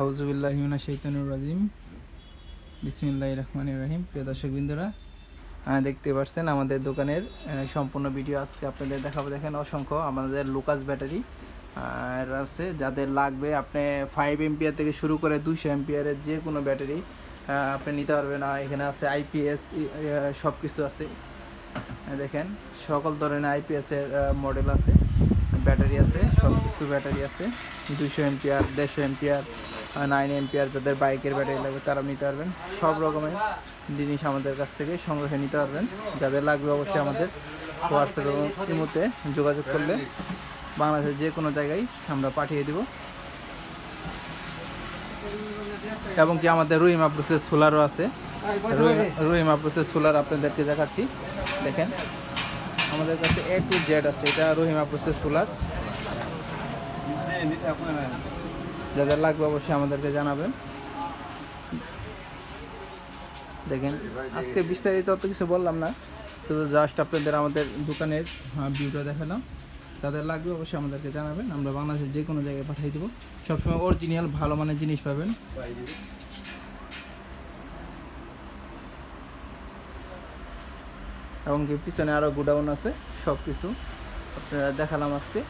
আউজুবিল্লাহিমিনা শৈতানুর রাজিম। বিসমিল্লাহ রহমান রহিম। প্রিয় দর্শক বিন্দুরা দেখতে পাচ্ছেন আমাদের দোকানের সম্পূর্ণ ভিডিও আজকে আপনাদের দেখাবো। দেখেন অসংখ্য আমাদের লুকাস ব্যাটারি আর আছে যাদের লাগবে আপনি ফাইভ এমপিয়ার থেকে শুরু করে দুইশো এমপিয়ারের যে কোনো ব্যাটারি আপনি নিতে পারবেন। এখানে আছে আইপিএস সব কিছু আছে। দেখেন সকল ধরনের আইপিএস এর মডেল আছে। ব্যাটারি আছে সব কিছু ব্যাটারি আছে। দুশো এমপিআর দেড়শো এমপিআর নাইন এমপিআর যাদের বাইকের ব্যাটারি লাগবে তারা নিতে পারবেন। সব রকমের জিনিস আমাদের কাছ থেকে সংগ্রহে নিতে পারবেন। যাদের লাগবে অবশ্যই আমাদের হোয়াটসঅ্যাপ এবং ইমোতে যোগাযোগ করলে বাংলাদেশের যে কোনো জায়গায় আমরা পাঠিয়ে দিব। এবং কি আমাদের রুইমা প্রসেস সোলারও আছে। রুই- রুইমা প্রসেস সোলার আপনাদেরকে দেখাচ্ছি। দেখেন, আমাদের কাছে এ টু জেড আছে। এটা রহিমা প্রসেস সোলার যাদের লাগবে অবশ্যই আমাদেরকে জানাবেন। দেখেন, আজকে বিস্তারিত অত কিছু বললাম না, শুধু জাস্ট আপনাদের আমাদের দোকানের ভিউটা দেখালাম। তাদের লাগবে অবশ্যই আমাদেরকে জানাবেন, আমরা বাংলাদেশের যে কোনো জায়গায় পাঠিয়ে দেবো। সবসময় অরিজিনাল ভালো মানের জিনিস পাবেন। এবং পিছনে আরও গোডাউন আছে সব কিছু আপনারা দেখালাম আজকে।